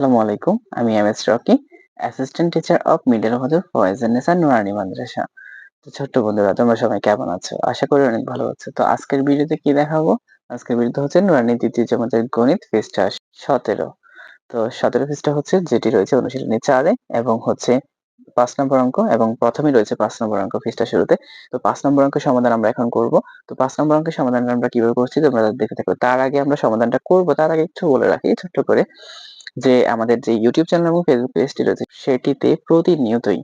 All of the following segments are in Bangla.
আসসালামু আলাইকুম, আমি M S Rocky assistant teacher of middle হজর ফয়েজান্নেসা নুরানি মাদ্রাসা তো ছোট্ট বন্ধুরা, তোমরা সবাই কেমন আছো? আশা করি অনেক ভালো আছো। তো আজকের ভিডিওতে কি দেখাবো? আজকের ভিডিওতে হচ্ছে নুরানি দ্বিতীয় জমাতের গণিত পৃষ্ঠা সতেরো। তো সতেরো পৃষ্ঠা হচ্ছে, যেটি রয়েছে অনুশীলনী চারে এবং হচ্ছে পাঁচ নম্বর অঙ্ক এবং প্রথমেই রয়েছে পাঁচ নম্বর অঙ্ক পৃষ্ঠা শুরুতে। তো পাঁচ নম্বর অঙ্কের সমাধান আমরা এখন করব। তো পাঁচ নম্বর অঙ্কের সমাধান আমরা কীভাবে করছি তোমরা দেখে থাকো। তার আগে আমরা সমাধানটা করব, তার আগে একটু বলে রাখি, ছোট্ট করে। যে আমাদের যে ইউটিউব চ্যানেল এবং ফেসবুক পেজটি রয়েছে, সেটিতে প্রতিনিয়তই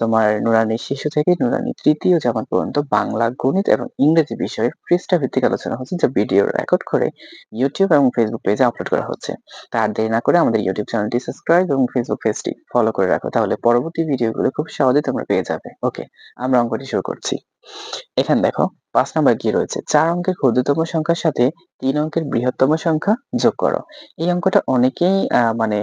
তোমার নুরানি শিশু থেকে নুরানি তৃতীয় জামাত পর্যন্ত বাংলা গণিত এবং ইংরেজি বিষয়ে পৃষ্ঠা ভিত্তিক আলোচনা হচ্ছে, যা ভিডিও রেকর্ড করে ইউটিউব এবং ফেসবুক পেজে আপলোড করা হচ্ছে। তার দেরি না করে আমাদের ইউটিউব চ্যানেলটি সাবস্ক্রাইব এবং ফেসবুক পেজটি ফলো করে রাখো, তাহলে পরবর্তী ভিডিওগুলো খুব সহজে তোমরা পেয়ে যাবে। ওকে আমরা অঙ্কটি শুরু করছি। এখানে দেখো, পাঁচ নাম্বার কি রয়েছে? চার অঙ্কের ক্ষুদ্রতম সংখ্যার সাথে তিন অঙ্কের বৃহত্তম সংখ্যা যোগ করো। এই অঙ্কটা অনেকেই মানে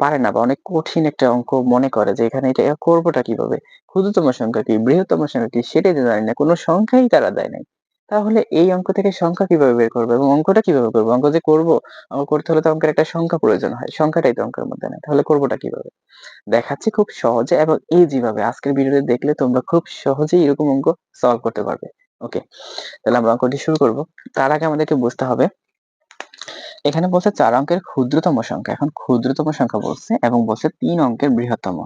পারে না বা অনেক কঠিন একটা অঙ্ক মনে করে যে এখানে এটা করবোটা কীভাবে? ক্ষুদ্রতম সংখ্যা কি, বৃহত্তম সংখ্যা কি, সেটাই তো জানি না। কোনো সংখ্যাই তারা দেয় নাই। তাহলে এই অঙ্ক থেকে সংখ্যা কীভাবে বের করব এবং অঙ্কটা কীভাবে করব? অঙ্ক যে করব, অঙ্ক করতে হলে তো অঙ্কের একটা সংখ্যা প্রয়োজন হয়, সংখ্যাটাই তো অঙ্কের মধ্যে নেই। তাহলে করবোটা কীভাবে? দেখাচ্ছি খুব সহজে এবং ইজি ভাবে আজকের ভিডিওতে দেখলে তোমরা খুব সহজেই এরকম অঙ্ক সলভ করতে পারবে। ওকে তাহলে আমরা অঙ্কটি শুরু করব। তার আগে আমাদেরকে বুঝতে হবে, এখানে বলছে চার অঙ্কের ক্ষুদ্রতম সংখ্যা। এখন ক্ষুদ্রতম সংখ্যা বলছে এবং বলছে তিন অঙ্কের বৃহত্তম।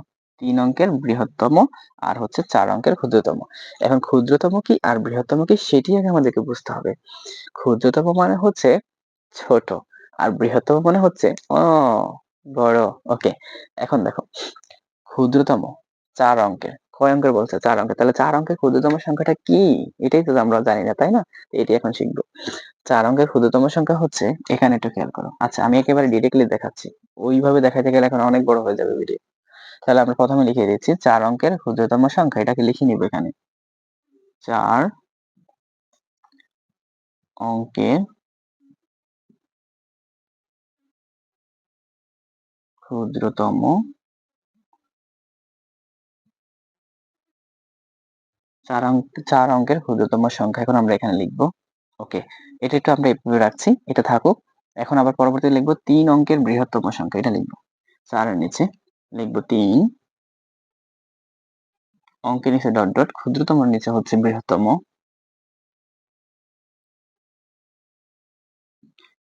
তিন অঙ্কের বৃহত্তম আর হচ্ছে চার অঙ্কের ক্ষুদ্রতম। এখন ক্ষুদ্রতম কি আর বৃহত্তম কি সেটি আগে আমাদেরকে বুঝতে হবে। ক্ষুদ্রতম মানে হচ্ছে ছোট আর বৃহত্তম মানে হচ্ছে ও বড়। ওকে, এখন দেখো, ক্ষুদ্রতম চার অঙ্কের। কয় অঙ্কের বলছে? চার অঙ্কের। তাহলে চার অঙ্কের ক্ষুদ্রতম সংখ্যাটা কি? এটাই তো আমরা জানি না, তাই না? এটি এখন শিখব। চার অঙ্কের ক্ষুদ্রতম সংখ্যা হচ্ছে, এখানে একটু খেয়াল করো। আচ্ছা আমি একেবারে ডিরেক্টলি দেখাচ্ছি। ওইভাবে দেখাতে গেলে এখন অনেক বড় হয়ে যাবে ভিডিও তাহলে আমরা প্রথমে লিখে দিচ্ছি চার অঙ্কের ক্ষুদ্রতম সংখ্যা, এটাকে লিখে নিব এখানে। চার অঙ্কের ক্ষুদ্রতম চার অঙ্ক চার অঙ্কের ক্ষুদ্রতম সংখ্যা, এখন আমরা এখানে লিখব। ওকে, এটা একটু আমরা এভাবে রাখছি, এটা থাকুক। এখন আবার পরবর্তী লিখব তিন অঙ্কের বৃহত্তম সংখ্যা, এটা লিখব। চারের নিচে। লিখব তিন নিচে ডট ডট, ক্ষুদ্রতম নিচে হচ্ছে বৃহত্তম।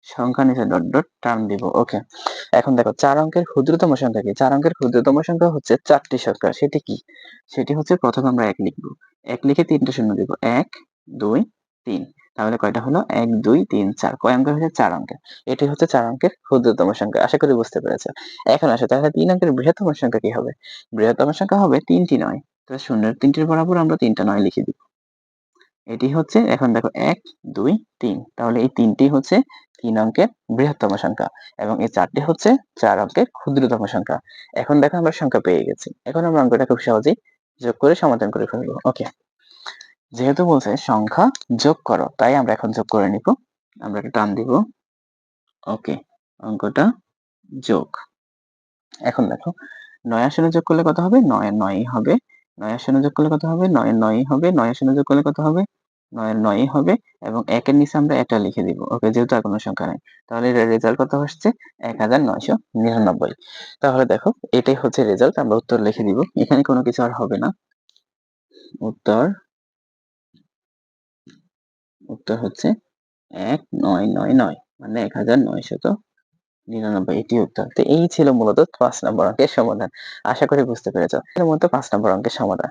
সংখ্যা নিচে ডট ডট টার্ম দিব, ওকে। এখন দেখো, চার অঙ্কের ক্ষুদ্রতম সংখ্যা কি? চার অঙ্কের ক্ষুদ্রতম সংখ্যা হচ্ছে চারটি সংখ্যা, সেটি কি? সেটি হচ্ছে প্রথমে আমরা এক লিখব। এক লিখে তিনটা শূন্য দিব, এক, দুই, তিন। তাহলে কয়টা হলো? এক, দুই, তিন, চার। কয় অঙ্কের হচ্ছে চার অঙ্কের। এটি হচ্ছে চার অঙ্কের ক্ষুদ্রতম সংখ্যা। আশা করি বুঝতে পেরেছ। এখন আসে, তাহলে তিন অঙ্কের বৃহত্তম সংখ্যা কি হবে? বৃহত্তম সংখ্যা হবে তিনটি নয়। তো শূন্যের তিনটির বরাবর আমরা তিনটা নয় লিখে দিব। এটি হচ্ছে, এখন দেখো, এক, দুই, তিন। তাহলে এই তিনটি হচ্ছে তিন অঙ্কের বৃহত্তম সংখ্যা এবং এই চারটি হচ্ছে চার অঙ্কের ক্ষুদ্রতম সংখ্যা। এখন দেখো আমরা সংখ্যা পেয়ে গেছি। এখন আমরা অঙ্কটা খুব সহজেই যোগ করে সমাধান করে ফেলব। ওকে। যেহেতু বলছে সংখ্যা যোগ করো, তাই আমরা এখন যোগ করে নিব। আমরা একটা টান দিব। ওকে অঙ্কটা যোগ। এখন দেখো, নয় আসনে যোগ করলে কত হবে? নয় নয় হবে। নয় আসনে যোগ করলে কত হবে? নয় নয় হবে। নয় আসনে যোগ করলে কত হবে? নয় নয় হবে। এবং একের নিচে আমরা এটা লিখে দিব। ওকে যেহেতু আর কোনো সংখ্যা নেই। তাহলে রেজাল্ট কত আসছে? এক হাজার নয়শো নিরানব্বই। তাহলে দেখো, এটাই হচ্ছে রেজাল্ট আমরা উত্তর লিখে দিব। এখানে কোনো কিছু আর হবে না। উত্তর উত্তর হচ্ছে এক নয় নয় নয় মানে এক হাজার নয়শত নিরানব্বই, এটি উত্তর। তো এই ছিল মূলত পাঁচ নম্বর অঙ্কের সমাধান। আশা করি বুঝতে পেরেছ। এর মধ্যে পাঁচ নম্বর অঙ্কের সমাধান।